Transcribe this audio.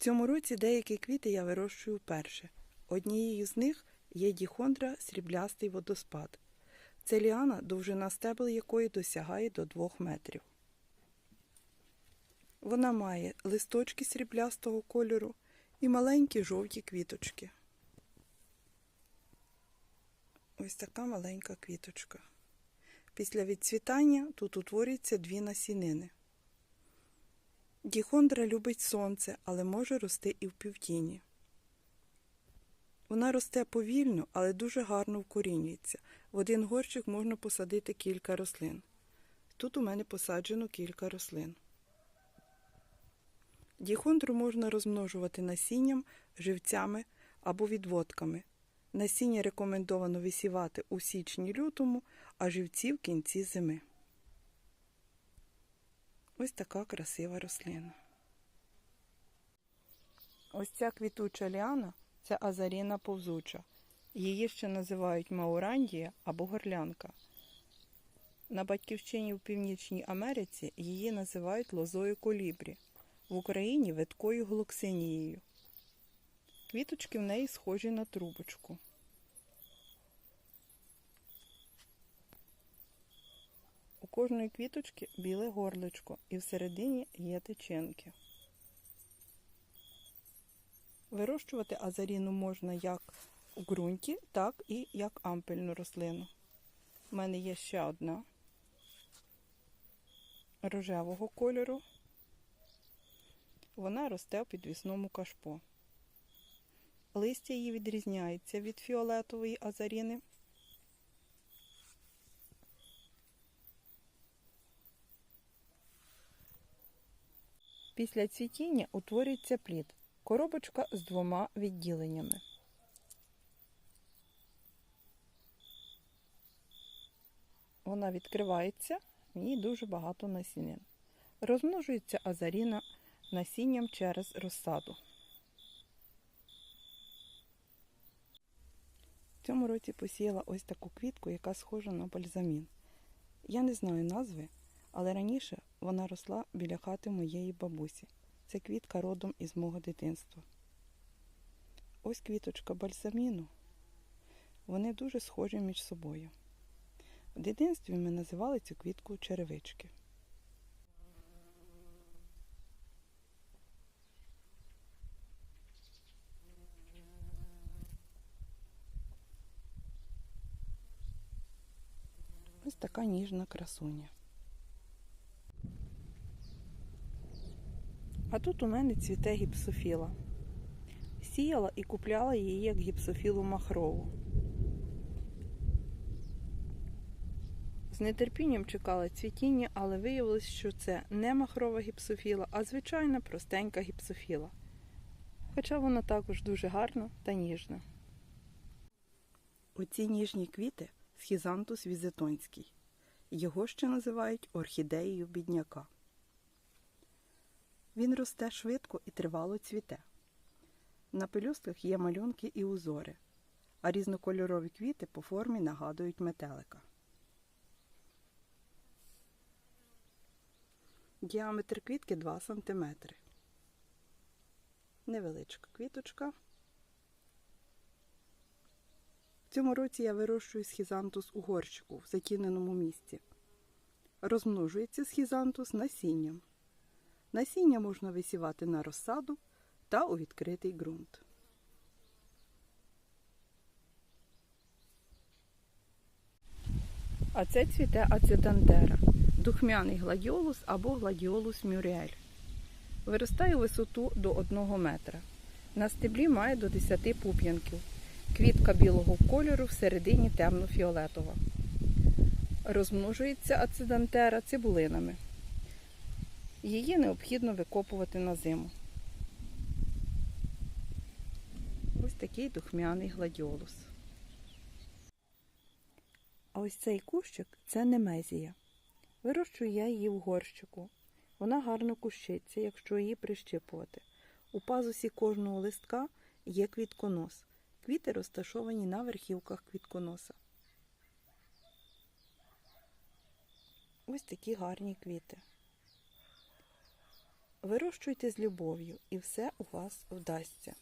цьому році деякі квіти я вирощую вперше. Однією з них є діхондра сріблястий водоспад. Це ліана, довжина стебел якої досягає до 2 метрів. Вона має листочки сріблястого кольору і маленькі жовті квіточки. Ось така маленька квіточка. Після відцвітання тут утворюються дві насінини. Діхондра любить сонце, але може рости і в півтіні. Вона росте повільно, але дуже гарно вкорінюється. В один горщик можна посадити кілька рослин. Тут у мене посаджено кілька рослин. Діхондру можна розмножувати насінням, живцями або відводками. Насіння рекомендовано висівати у січні-лютому, а живці в кінці зими. Ось така красива рослина. Ось ця квітуча ліана це азаріна повзуча. Її ще називають маурандія або горлянка. На батьківщині в Північній Америці її називають лозою колібрі, в Україні виткою глоксинією. Квіточки в неї схожі на трубочку. Кожної квіточки біле горличко і всередині є тичинки. Вирощувати азаріну можна як у ґрунті, так і як ампельну рослину. У мене є ще одна рожевого кольору. Вона росте в підвісному кашпо. Листя її відрізняється від фіолетової азаріни. Після цвітіння утворюється плід. Коробочка з двома відділеннями. Вона відкривається, в ній дуже багато насінин. Розмножується азаріна насінням через розсаду. В цьому році посіяла ось таку квітку, яка схожа на бальзамін. Я не знаю назви, але раніше вона росла біля хати моєї бабусі. Це квітка родом із мого дитинства. Ось квіточка бальзаміну. Вони дуже схожі між собою. В дитинстві ми називали цю квітку черевички. Ось така ніжна красуня. А тут у мене цвіте гіпсофіла. Сіяла і купляла її як гіпсофілу махрову. З нетерпінням чекала цвітіння, але виявилось, що це не махрова гіпсофіла, а звичайна простенька гіпсофіла. Хоча вона також дуже гарна та ніжна. Оці ніжні квіти схізантус візитонський. Його ще називають орхідеєю бідняка. Він росте швидко і тривало цвіте. На пелюстках є малюнки і узори, а різнокольорові квіти по формі нагадують метелика. Діаметр квітки 2 см. Невеличка квіточка. В цьому році я вирощую схізантус у горщику в затіненому місці. Розмножується схізантус насінням. Насіння можна висівати на розсаду та у відкритий ґрунт. А це цвіте ацидантера, духмяний гладіолус або гладіолус мюріель. Виростає висоту до 1 метра. На стеблі має до 10 пуп'янків. Квітка білого кольору всередині темно-фіолетова. Розмножується ацидантера цибулинами. Її необхідно викопувати на зиму. Ось такий духмяний гладіолус. А ось цей кущик це немезія. Вирощую я її в горщику. Вона гарно кущиться, якщо її прищипувати. У пазусі кожного листка є квітконос. Квіти розташовані на верхівках квітконоса. Ось такі гарні квіти. Вирощуйте з любов'ю, і все у вас вдасться.